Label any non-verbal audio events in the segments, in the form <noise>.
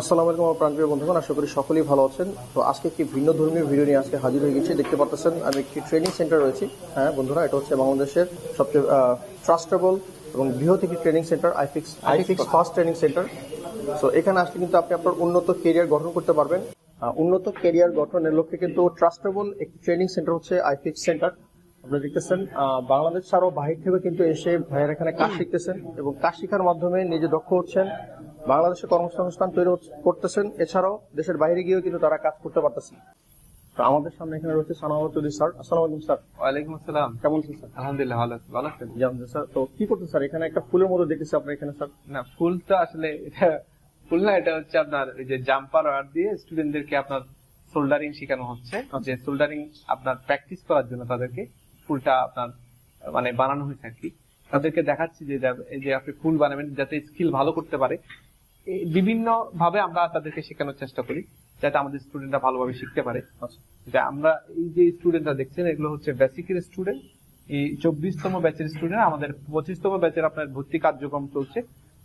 আসসালামু আলাইকুম আমার প্রাণপ্রিয় বন্ধুগণ আশা করি সকলেই ভালো আছেন। তো আজকে একটি ভিন্ন ধর্মীয় ভিডিও নিয়ে আজকে হাজির হয়ে গেছি। দেখতে পাচ্ছেন আমি একটি ট্রেনিং সেন্টার রয়েছি। হ্যাঁ বন্ধুরা এটা হচ্ছে বাংলাদেশের সবচেয়ে ট্রাস্টেবল এবং বৃহৎ একটি training centre iFix iFix first training centre so এখানে আসলে কিন্তু আপনি আপনার উন্নত কেরিয়ার গঠন করতে পারবেন। উন্নত কেরিয়ার গঠনের লক্ষ্যে কিন্তু ট্রাস্টেবল একটি ট্রেনিং সেন্টার হচ্ছে আইফিক্স সেন্টার আপনারা দেখতেছেন বাংলাদেশ ছাড়াও বাহির থেকে কিন্তু এসে ভাইয়েরা এখানে কাজ শিখতেছেন এবং কাজ শেখার মাধ্যমে নিজে দক্ষ হচ্ছেন। বাংলাদেশে কর্মসংস্থান তৈরি করতেছেন। এছাড়াও দেশের বাইরে গিয়েও কিন্তু তারা কাজ করতে পারতেছেন তো আমাদের সামনে এখানে রয়েছে সানাওয়াত স্যার। আসসালামু আলাইকুম স্যার। ওয়ালাইকুম আসসালাম। কেমন আছেন স্যার? আলহামদুলিল্লাহ ভালো আছি। ভালো আছেন? জি আলহামদুলিল্লাহ, স্যার। তো কি করতেন স্যার? এখানে একটা ফুলের মতো দেখতেছি আপনার এখানে স্যার। না ফুল তো আসলে এটা ফুল না এটা হচ্ছে আপনার ওই যে জাম্পার ওয়ার দিয়ে স্টুডেন্টদেরকে আপনার সোল্ডারিং শেখানো হচ্ছে। যে সোল্ডারিং আপনার প্র্যাকটিস করার জন্য তাদেরকে ফুলটা আপনার মানে বানানো হয়েছে আর কি। তাদেরকে দেখাচ্ছি যে এই যে আপনি ফুল বানাবেন যাতে স্কিল ভালো করতে পারে। বিভিন্ন ভাবে আমরা তাদেরকে শেখানোর চেষ্টা করি যাতে আমাদের স্টুডেন্টরা ভালোভাবে শিখতে পারে। আমরা এই যে স্টুডেন্টরা দেখছেন এগুলো হচ্ছে বেসিকের স্টুডেন্ট এই চব্বিশতম ব্যাচের স্টুডেন্ট আমাদের পঁচিশতম ব্যাচের আপনার ভর্তি কার্যক্রম চলছে।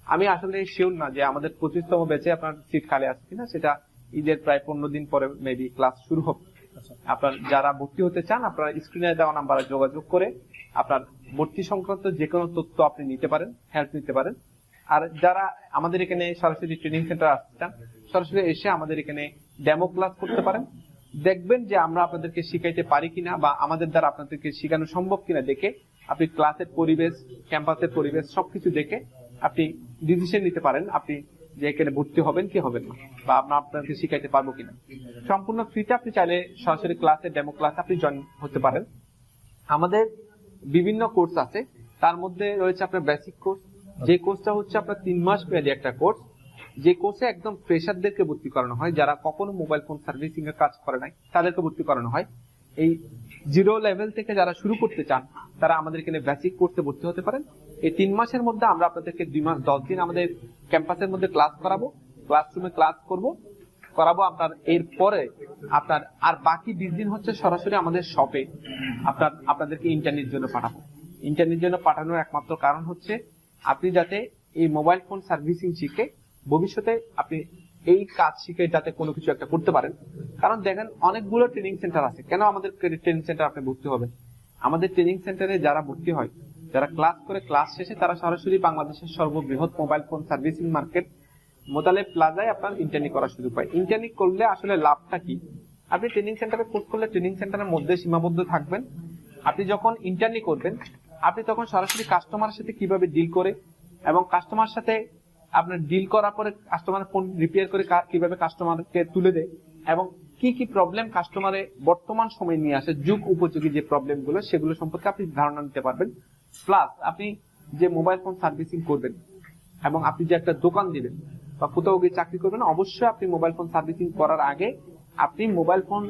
আমি আসলে শিওর না যে আমাদের পঁচিশতম ব্যাচে আপনার সিট খালি আছে কিনা সেটা ঈদের প্রায় পনেরো দিন পরে মেবি ক্লাস শুরু হবে। আচ্ছা। আপনার যারা ভর্তি হতে চান আপনার স্ক্রিনে দেওয়া নাম্বারে যোগাযোগ করে আপনার ভর্তি সংক্রান্ত যে কোনো তথ্য আপনি নিতে পারেন হেল্প নিতে পারেন। আর যারা আমাদের এখানে সরাসরি ট্রেনিং সেন্টার আসতে চান সরাসরি এসে আমাদের এখানে ডেমো ক্লাস করতে পারেন। দেখবেন যে আমরা আপনাদেরকে শিখাইতে পারি কিনা বা আমাদের দ্বারা আপনাদেরকে শেখানো সম্ভব কিনা দেখে আপনি ক্লাসের পরিবেশ ক্যাম্পাসের পরিবেশ সবকিছু দেখে আপনি ডিসিশন নিতে পারেন আপনি যে এখানে ভর্তি হবেন কি হবেন না বা আমরা আপনাকে শিখাইতে পারব কিনা। সম্পূর্ণ ফ্রিতে আপনি চাইলে সরাসরি ক্লাসে ডেমো ক্লাস আপনি জয়েন হতে পারেন। আমাদের বিভিন্ন কোর্স আছে। তার মধ্যে রয়েছে আপনার বেসিক কোর্স যে কোর্সটা হচ্ছে আপনার তিন মাস মেয়াদী একটা কোর্স যে কোর্সে একদম ফ্রেশারদেরকে ভর্তি করানো হয়, যারা কখনো মোবাইল ফোন সার্ভিসিং এর কাজ করে নাই, তাদেরকে ভর্তি করানো হয়। এই জিরো লেভেল থেকে যারা শুরু করতে চান, তারা আমাদের এখানে বেসিক কোর্সে ভর্তি হতে পারেন। এই তিন মাসের মধ্যে আমরা আপনাদেরকে দুই মাস, দশ দিন আমাদের ক্যাম্পাসের মধ্যে ক্লাস করাবো ক্লাসরুমে ক্লাস করব, করাবো আপনার, এরপরে আপনার, আর বাকি বিশ দিন হচ্ছে সরাসরি আমাদের শপে আপনার, আপনাদেরকে ইন্টারনেট জন্য পাঠাবো। ইন্টারনেট জন্য পাঠানোর একমাত্র কারণ হচ্ছে আপনি যাতে এই মোবাইল ফোন সার্ভিসিং শিখে ভবিষ্যতে আপনি এই কাজ শিখে যাতে কোনো কিছু একটা করতে পারেন। কারণ দেখেন, অনেকগুলো ট্রেনিং সেন্টার আছে। কেন আমাদের ট্রেনিং সেন্টার আপনি ভর্তি হবেন? আমাদের ট্রেনিং সেন্টারে যারা ভর্তি হয়, যারা ক্লাস করে ক্লাস শেষে তারা সরাসরি বাংলাদেশের সর্ববৃহৎ mobile phone servicing market Motalib প্লাজায় আপনার ইন্টারনি করার সুযোগ পায়। ইন্টার্নি করলে আসলে লাভটা কি? আপনি ট্রেনিং সেন্টারে কোর্স করলে ট্রেনিং সেন্টারের মধ্যে সীমাবদ্ধ থাকবেন। আপনি যখন ইন্টারনি করবেন আপনি তখন সরাসরি কাস্টমারের সাথে কীভাবে ডিল করে এবং কাস্টমার সাথে আপনার ডিল করার পরে কাস্টমার ফোন রিপেয়ার করে কীভাবে কাস্টমারকে তুলে দেয় এবং কি কি প্রবলেম কাস্টমারে বর্তমান সময় নিয়ে আসে, যুগ উপযোগী যে প্রবলেমগুলো, সেগুলো সম্পর্কে আপনি ধারণা নিতে পারবেন। প্লাস আপনি যে মোবাইল ফোন সার্ভিসিং করবেন এবং আপনি যে একটা দোকান দিবেন বা কোথাও গিয়ে চাকরি করবেন, অবশ্যই আপনি মোবাইল ফোন সার্ভিসিং করার আগে আপনি মোবাইল ফোন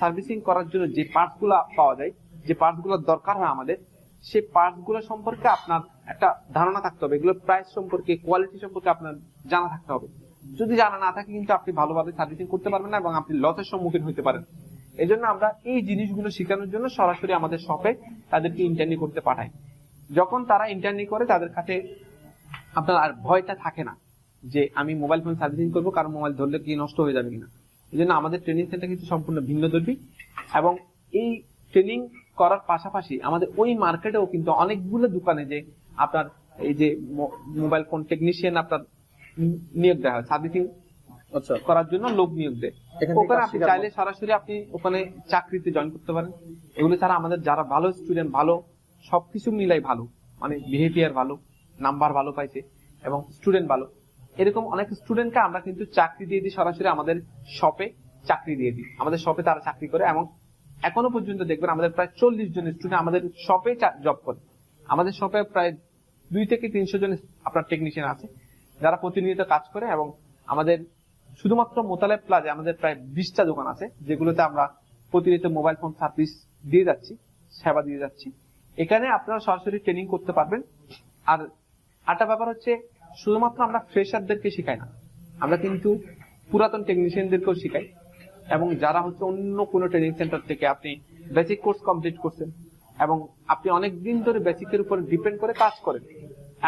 সার্ভিসিং করার জন্য যে পার্টসগুলো পাওয়া যায়, যে পার্টসগুলো দরকার হয় আমাদের সেই পার্টসগুলো সম্পর্কে আপনার একটা ধারণা থাকতে হবে। এগুলোর প্রাইস সম্পর্কে কোয়ালিটি সম্পর্কে আপনার জানা থাকতে হবে। যদি জানা না থাকে কিন্তু আপনি ভালোভাবে সার্ভিসিং করতে পারবেন না এবং আপনি লসের সম্মুখীন হতে পারেন। এই জন্য আমরা এই জিনিসগুলো শেখানোর জন্য সরাসরি আমাদের শপে তাদেরকে ইন্টারনি করতে পাঠাই। যখন তারা ইন্টারনি করে, তাদের কাছে আপনার আর ভয়টা থাকে না যে আমি মোবাইল ফোন সার্ভিসিং করব, কারণ মোবাইল ধরলে কি নষ্ট হয়ে যাবে কিনা। এই জন্য আমাদের ট্রেনিং সেন্টার কিন্তু সম্পূর্ণ ভিন্ন ধর্মী এবং এই ট্রেনিং করার পাশাপাশি আমাদের ওই মার্কেটেও কিন্তু অনেকগুলো দোকানে যে আপনার এই যে মোবাইল ফোন টেকনিশিয়ান আপনার নিয়োগ দেওয়া হয় সার্ভিসিং আচ্ছা। করার জন্য লোক নিয়োগ দেয়। ওখানে আপনি চাইলে সরাসরি আপনি ওখানে চাকরিতে জয়েন করতে পারেন। এগুলো ছাড়া আমাদের যারা ভালো স্টুডেন্ট ভালো সবকিছু মিলাই ভালো মানে বিহেভিয়ার ভালো নাম্বার ভালো পাইছে এবং স্টুডেন্ট ভালো এরকম অনেক স্টুডেন্টকে আমরা কিন্তু চাকরি দিয়ে দিই সরাসরি আমাদের শপে চাকরি দিয়ে দিই। আমাদের শপে তারা চাকরি করে এবং এখনও পর্যন্ত দেখবেন আমাদের প্রায় চল্লিশ জন স্টুডেন্ট আমাদের শপে জব করে। আমাদের শপে প্রায় দুই থেকে তিনশো জন আপনার টেকনিশিয়ান আছে, যারা প্রতিনিয়ত কাজ করে এবং আমাদের শুধুমাত্র মোতালেব প্লাজে আমাদের প্রায় বিশটা দোকান আছে, যেগুলোতে আমরা প্রতিনিয়ত মোবাইল ফোন সার্ভিস দিয়ে যাচ্ছি, সেবা দিয়ে যাচ্ছি। এখানে আপনারা সরাসরি ট্রেনিং করতে পারবেন। আর আরেকটা ব্যাপার হচ্ছে, শুধুমাত্র আমরা ফ্রেশারদেরকে শেখাই না, আমরা কিন্তু পুরাতন টেকনিশিয়ানদেরকেও শেখাই। এবং যারা হচ্ছে অন্য কোনো ট্রেনিং সেন্টার থেকে আপনি বেসিক কোর্স কমপ্লিট করছেন এবং আপনি অনেক দিন ধরে বেসিকের উপর ডিপেন্ড করে কাজ করেন,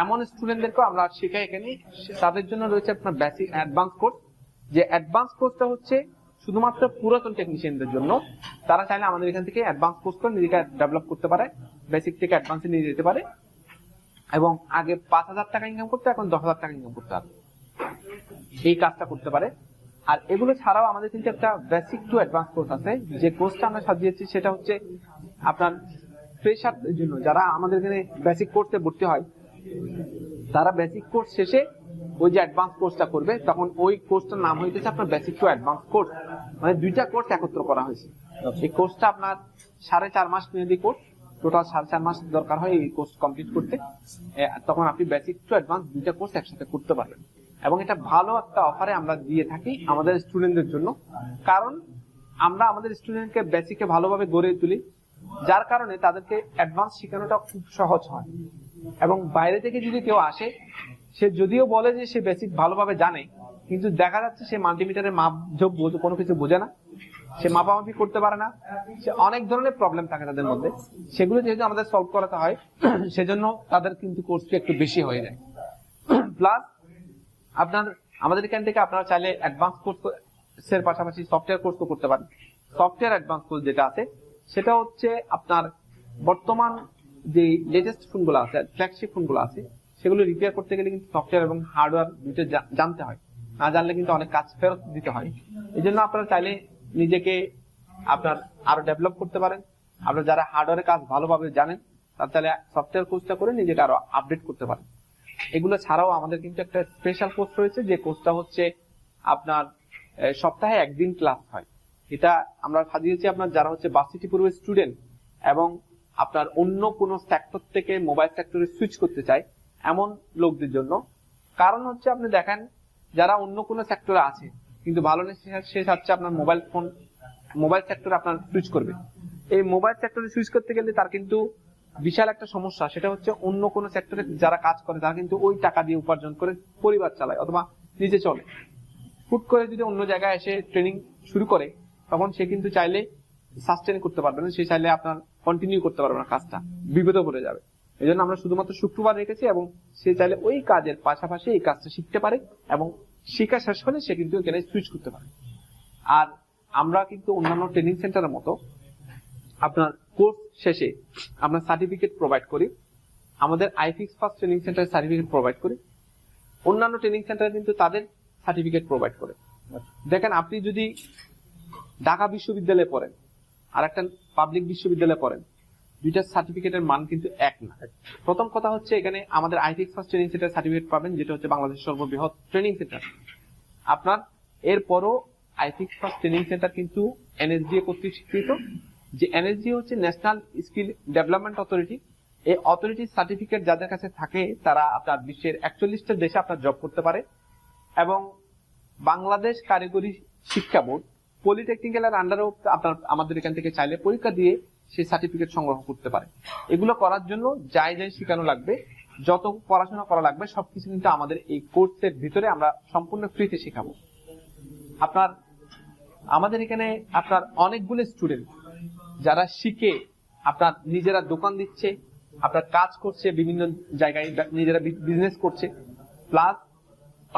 এমন স্টুডেন্টদেরকেও আমরা শেখাই এখানে তাদের জন্য রয়েছে আপনার বেসিক অ্যাডভান্স কোর্স যে অ্যাডভান্স কোর্সটা হচ্ছে শুধুমাত্র পুরাতন টেকনিশিয়ানদের জন্য। তারা চাইলে আমাদের এখান থেকে অ্যাডভান্স কোর্স করে নিজেকে ডেভেলপ করতে পারে বেসিক থেকে অ্যাডভান্সে নিয়ে যেতে পারে। এবং আগে পাঁচ হাজার টাকা ইনকাম করতে, এখন দশ হাজার টাকা ইনকাম করতে পারে এই কাজটা করতে পারে। আর এগুলো ছাড়াও আমাদের কিন্তু একটা বেসিক টু অ্যাডভান্স কোর্স আছে। যে কোর্সটা আমরা সাজিয়েছি সেটা হচ্ছে আপনার ফ্রেশার জন্য। যারা আমাদের এখানে বেসিক কোর্সে ভর্তি হয় তারা বেসিক কোর্স শেষে ওই যে অ্যাডভান্স কোর্সটা করবে তখন ওই কোর্সটার নাম হইতেছে আপনার বেসিক টু অ্যাডভান্স কোর্স মানে দুইটা কোর্স একত্র করা হয়েছে। এই কোর্সটা আপনার সাড়ে চার মাস মেয়াদি কোর্স টোটাল সাড়ে চার মাস দরকার হয় এই কোর্স কমপ্লিট করতে। তখন আপনি বেসিক টু অ্যাডভান্স দুইটা কোর্স একসাথে করতে পারবেন। এবং এটা ভালো একটা অফারে আমরা দিয়ে থাকি আমাদের স্টুডেন্টদের জন্য। কারণ আমরা আমাদের স্টুডেন্টকে বেসিকে ভালোভাবে গড়ে তুলি, যার কারণে তাদেরকে অ্যাডভান্স শেখানোটা খুব সহজ হয়। এবং বাইরে থেকে যদি কেউ আসে, সে যদিও বলে যে সে বেসিক ভালোভাবে জানে, কিন্তু দেখা যাচ্ছে সে মাল্টিমিটারের মাপ যোগ কোনো কিছু বোঝে না। সে মাপামাপি করতে পারে না। সে অনেক ধরনের প্রবলেম থাকে তাদের মধ্যে। সেগুলো যেহেতু আমাদের সলভ করাতে হয়, <clears throat> সেজন্য তাদের কিন্তু কোর্সটি একটু বেশি হয়ে যায়। <clears throat> প্লাস আপনার, আমাদের এখান থেকে আপনারা চাইলে অ্যাডভান্স কোর্স এর পাশাপাশি সফটওয়্যার কোর্স করতে পারেন। সফটওয়্যার অ্যাডভান্স কোর্স যেটা আছে, সেটা হচ্ছে আপনার বর্তমান যে লেটেস্ট ফোনগুলো আছে ফ্ল্যাগশিপ ফোনগুলো আছে, সেগুলো রিপেয়ার করতে গেলে কিন্তু সফটওয়্যার এবং হার্ডওয়্যার দুটো জানতে হয়। না জানলে কিন্তু অনেক কাজ ফেরত দিতে হয়। এই জন্য আপনারা চাইলে নিজেকে আপনার আরও ডেভেলপ করতে পারেন। আপনার যারা হার্ডওয়্যারের কাজ ভালোভাবে জানেন চাইলে সফটওয়্যার কোর্সটা করে নিজেকে আরও আপডেট করতে পারেন। এগুলো ছাড়াও আমাদের কিন্তু একটা স্পেশাল কোর্স রয়েছে, যে কোর্সটা হচ্ছে আপনার সপ্তাহে একদিন ক্লাস হয়। এটা আমরা সাজিয়েছি আপনার যারা হচ্ছে বাসিটি পূর্বের স্টুডেন্ট এবং আপনার অন্য কোনো সেক্টর থেকে মোবাইল সেক্টরে সুইচ করতে চায় এমন লোকদের জন্য। কারণ হচ্ছে আপনি দেখেন, যারা অন্য কোনো সেক্টরে আছে, কিন্তু ভালো নেই চাচ্ছে আপনার মোবাইল ফোন মোবাইল সেক্টরে আপনার সুইচ করবে। এই মোবাইল সেক্টরে সুইচ করতে গেলে তার কিন্তু বিশাল একটা সমস্যা, সেটা হচ্ছে অন্য কোনো সেক্টরে যারা কাজ করে, তারা কিন্তু ওই টাকা দিয়ে উপার্জন করে পরিবার চালায় অথবা নিজে চলে। হুট করে যদি অন্য জায়গায় এসে ট্রেনিং শুরু করে, তখন সে কিন্তু চাইলে সাস্টেন করতে পারবে না, সে চাইলে আপনার কন্টিনিউ করতে পারবে না কাজটা, বিপদে পড়ে যাবে। এই জন্য আমরা শুধুমাত্র শুক্রবার রেখেছি এবং সে চাইলে ওই কাজের পাশাপাশি এই কাজটা শিখতে পারে এবং শিক্ষা শেষ হলে সে কিন্তু এখানে সুইচ করতে পারে। আর আমরা কিন্তু অন্যান্য ট্রেনিং সেন্টারের মতো আপনার কোর্স শেষে আমরা সার্টিফিকেট প্রোভাইড করি। আমাদের iFix first training centre certificate provide করি। অন্যান্য ট্রেনিং সেন্টার কিন্তু তাদের সার্টিফিকেট প্রোভাইড করে। দেখেন, আপনি যদি ঢাকা বিশ্ববিদ্যালয়ে পড়েন আর একটা পাবলিক বিশ্ববিদ্যালয়ে পড়েন দুইটার সার্টিফিকেটের মান কিন্তু এক না। প্রথম কথা হচ্ছে এখানে আমাদের iFix first training centre certificate পাবেন, যেটা হচ্ছে বাংলাদেশের সর্ববৃহৎ ট্রেনিং সেন্টার। আপনার, এরপরও আইফিক্স ফার্স্ট ট্রেনিং সেন্টার কিন্তু এনএসডিএ কর্তৃক স্বীকৃত। যে এনএসডি হচ্ছে ন্যাশনাল স্কিল ডেভেলপমেন্ট অথরিটি। এই অথরিটির সার্টিফিকেট যাদের কাছে থাকে, তারা আপনার বিশ্বের একচল্লিশটা দেশে আপনার জব করতে পারে। এবং বাংলাদেশ কারিগরি শিক্ষা বোর্ড পলিটেকনিক্যালের আন্ডারেও আপনার আমাদের এখান থেকে চাইলে পরীক্ষা দিয়ে সেই সার্টিফিকেট সংগ্রহ করতে পারে। এগুলো করার জন্য যাই যাই শেখানো লাগবে, যত পড়াশোনা করা লাগবে, সবকিছু কিন্তু আমাদের এই কোর্সের ভিতরে আমরা সম্পূর্ণ ফ্রিতে শেখাবো। আপনার, আমাদের এখানে আপনার অনেকগুলো স্টুডেন্ট যারা শিখে আপনার নিজেরা দোকান দিচ্ছে, আপনার কাজ করছে, বিভিন্ন জায়গায় নিজেরা বিজনেস করছে প্লাস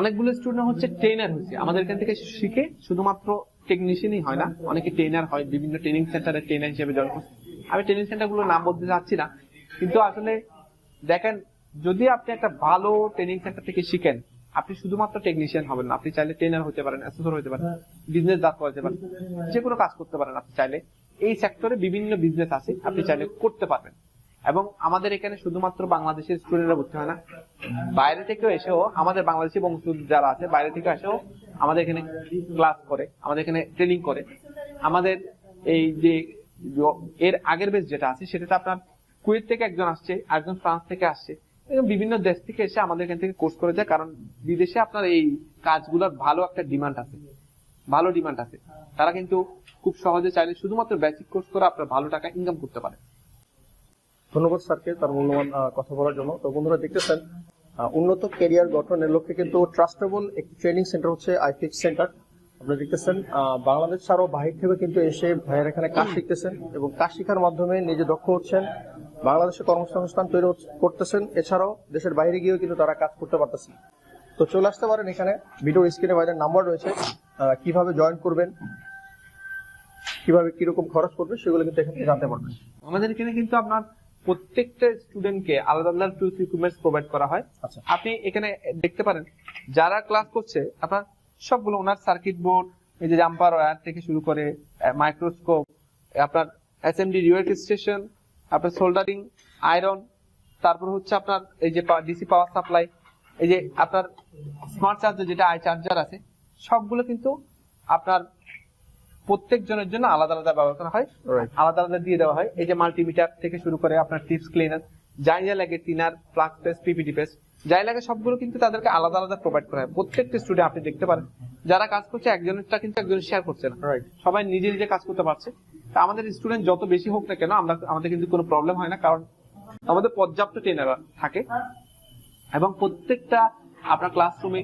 অনেকগুলো স্টুডেন্ট হচ্ছে ট্রেনার হয়েছে আমাদের এখান থেকে শিখে শুধুমাত্র টেকনিশিয়ানই হয় না, অনেকে ট্রেনার হয়, বিভিন্ন ট্রেনিং সেন্টারে ট্রেনার হিসেবে জয়েন করছে আমি ট্রেনিং সেন্টারগুলো নাম বলতে চাচ্ছি না, কিন্তু আসলে দেখেন, যদি আপনি একটা ভালো ট্রেনিং সেন্টার থেকে শিখেন, আপনি শুধুমাত্র টেকনিশিয়ান হবেন না, আপনি চাইলে ট্রেনার হতে পারেন অ্যাসেসর হতে পারেন বিজনেস দাঁড় করতে পারেন, যে কোনো কাজ করতে পারেন আপনি চাইলে। এই সেক্টরে বিভিন্ন বিজনেস আছে, আপনি চাইলে করতে পারবেন। এবং আমাদের এখানে শুধুমাত্র বাংলাদেশের স্টুডেন্টরা ভর্তি হয় না। বাইরে থেকেও এসেও আমাদের বাংলাদেশি বংশোদ্ভূত যারা আছে, বাইরে থেকে এসেও আমাদের এখানে ক্লাস করে, আমাদের এখানে ট্রেনিং করে। আমাদের এই যে এর আগের বেশ যেটা আছে, সেটাতে আপনার কুয়েত থেকে একজন আসছে একজন ফ্রান্স থেকে আসছে। বিভিন্ন দেশ থেকে এসে আমাদের এখান থেকে কোর্স করে যায় কারণ বিদেশে আপনার এই কাজগুলোর ভালো একটা ডিমান্ড আছে। ভালো ডিমান্ড আছে। তারা কিন্তু খুব সহজে চাইলে শুধুমাত্র বেসিক কোর্স করে আপনার ভালো টাকা ইনকাম করতে পারে। ধন্যবাদ স্যারকে তার মূল্যবান কথা বলার জন্য। তো বন্ধুরা দেখতেছেন উন্নত ক্যারিয়ার গঠনের লক্ষ্যে কিন্তু ট্রাস্টেবল একটি ট্রেনিং সেন্টার হচ্ছে আইফিক্স সেন্টার আপনারা দেখতেছেন বাংলাদেশ ছাড়াও বাহির থেকে কিন্তু এসে ভাইয়ের এখানে কাজ শিখতেছেন এবং কাজ শিখার মাধ্যমে নিজে দক্ষ হচ্ছেন। বাংলাদেশে কর্মসংস্থান তৈরি করতেছেন। এছাড়াও দেশের বাইরে গিয়েও কিন্তু তারা কাজ করতে পারতেছেন। তো চলে আসতে পারেন এখানে ভিডিও স্ক্রিনে বাইরের নাম্বার রয়েছে। কীভাবে জয়েন করবেন? কীভাবে কীরকম খরচ করবে সেগুলো কিন্তু এখান থেকে জানতে পারবেন। আমাদের এখানে কিন্তু আপনার প্রত্যেকটা স্টুডেন্টকে আলাদা আলাদা টুলস ইকুইপমেন্টস প্রোভাইড করা হয়। আচ্ছা। আপনি এখানে দেখতে পারেন যারা ক্লাস করছে আপনার সবগুলো ওনার সার্কিট বোর্ড এই যে জাম্পার ওয়্যার থেকে শুরু করে মাইক্রোস্কোপ আপনার এসএমডি রিওয়েট স্টেশন আপনার সোল্ডারিং আয়রন তারপর হচ্ছে আপনার এই যে ডিসি পাওয়ার সাপ্লাই এই যে আপনার স্মার্ট চার্জার যেটা আই চার্জার আছে সবগুলো কিন্তু আপনার প্রত্যেক জনের জন্য আলাদা আলাদা ব্যবহার করা হয় আলাদা আলাদা দিয়ে দেওয়া হয়। এই যে মাল্টিমিটার থেকে শুরু করে আপনার টিপস ক্লিনার যাই যা লাগে টিনার প্লাগ পেস্ট পিপিটি পেস্ট যাই লাগে সবগুলো কিন্তু তাদেরকে আলাদা আলাদা প্রোভাইড করা হয়। প্রত্যেকটা স্টুডেন্ট আপনি দেখতে পারেন। যারা কাজ করছে একজনেরটা কিন্তু একজন শেয়ার করছে না। রাইট সবাই নিজে নিজে কাজ করতে পারছে। তা আমাদের স্টুডেন্ট যত বেশি হোক না কেন আমরা আমাদের কিন্তু কোনো প্রবলেম হয় না কারণ আমাদের পর্যাপ্ত ট্রেনার থাকে। এবং প্রত্যেকটা আপনার ক্লাসরুমে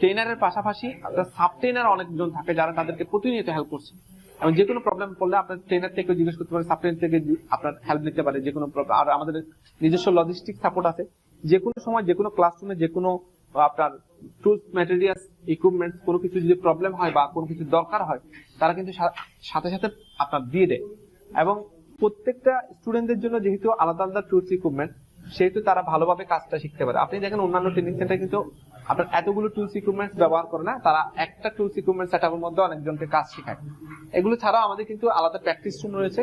ট্রেনারের পাশাপাশি আপনার সাব ট্রেনার অনেকজন থাকে যারা তাদেরকে প্রতিনিয়ত হেল্প করছে। এবং যে কোনো প্রবলেম পড়লে আপনার ট্রেনার থেকে জিজ্ঞেস করতে পারেন সাব ট্রেনার থেকে আপনার হেল্প নিতে পারে, যে কোনো আর আমাদের নিজস্ব লজিস্টিক সাপোর্ট আছে। যে কোনো সময় যে কোনো ক্লাসরুমে যে কোনো আপনার টুলস ম্যাটেরিয়ালস ইকুইপমেন্টস কোনো কিছু যদি প্রবলেম হয় বা কোনো কিছু দরকার হয়, তারা কিন্তু সাথে সাথে আপনার দিয়ে দেয়। এবং প্রত্যেকটা স্টুডেন্টদের জন্য যেহেতু আলাদা আলাদা টুলস ইকুইপমেন্ট সেহেতু তারা ভালোভাবে কাজটা শিখতে পারে। আপনি দেখেন অন্যান্য ট্রেনিং সেন্টার কিন্তু আপনার এতগুলো টুলস ইকুইপমেন্টস ব্যবহার করে না, তারা একটা টুলস ইকুইপমেন্ট সেটআপের মধ্যে অনেকজনকে কাজ শেখায়। এগুলো ছাড়াও আমাদের কিন্তু আলাদা প্র্যাকটিস রুম রয়েছে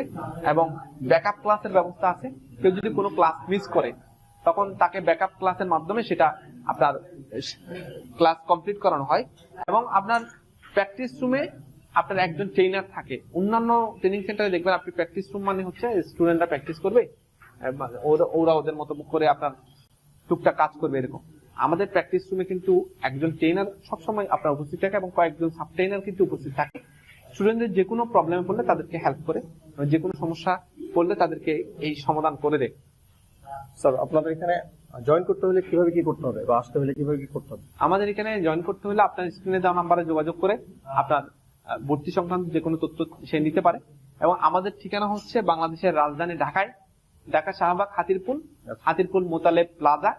এবং ব্যাকআপ ক্লাসের ব্যবস্থা আছে। কেউ যদি কোনো ক্লাস মিস করে, তখন তাকে ব্যাকআপ ক্লাসের মাধ্যমে সেটা আপনার ক্লাস কমপ্লিট করানো হয় এবং আপনার প্র্যাকটিস রুমে আপনার একজন ট্রেনার থাকে। অন্যান্য ট্রেনিং সেন্টারে দেখবেন আপনি প্র্যাকটিস রুম মানে হচ্ছে স্টুডেন্টরা প্র্যাকটিস করবে। ওরা- ওদের মতো করে আপনার টুকটাক কাজ করবে এরকম। আমাদের প্র্যাকটিস রুমে কিন্তু একজন ট্রেনার সবসময় আপনার উপস্থিত থাকে এবং কয়েকজন সাব ট্রেনার কিন্তু উপস্থিত থাকে। স্টুডেন্টদের যে কোনো প্রবলেমে পড়লে তাদেরকে হেল্প করে যে কোনো সমস্যা পড়লে তাদেরকে এই সমাধান করে দেয়। স্যার আপনাদের এখানে জয়েন করতে হলে কীভাবে কি করতে হবে বা আসতে হলে কীভাবে কি করতে হবে? আমাদের এখানে জয়েন করতে হলে আপনার স্ক্রিনে দেওয়া নাম্বারে যোগাযোগ করে আপনার ভর্তি সংক্রান্ত যে কোনো তথ্য সে নিতে পারে। এবং আমাদের ঠিকানা হচ্ছে বাংলাদেশের রাজধানী ঢাকায়। ঢাকা শাহবাগ হাতিরপুল হাতিরপুল মোতালেব প্লাজা,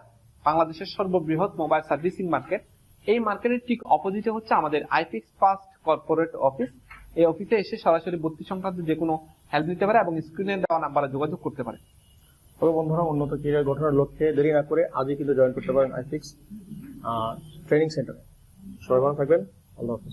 বাংলাদেশের সর্ববৃহৎ মোবাইল সার্ভিসিং মার্কেট। এই মার্কেটের ঠিক অপোজিটে হচ্ছে আমাদের আইপিক্স ফার্স্ট কর্পোরেট অফিস। এই অফিসে এসে সরাসরি ভর্তি সংক্রান্ত যে কোনো হেল্প নিতে পারে এবং স্ক্রিনে দেওয়া নাম্বারে যোগাযোগ করতে পারে। তবে বন্ধুরা, উন্নত ক্যারিয়ার গঠনের লক্ষ্যে দেরি না করে আজই কিন্তু জয়েন করতে পারেন আইফিক্স ট্রেনিং সেন্টারে সবাই ভালো থাকবেন। আল্লাহ হাফিজ।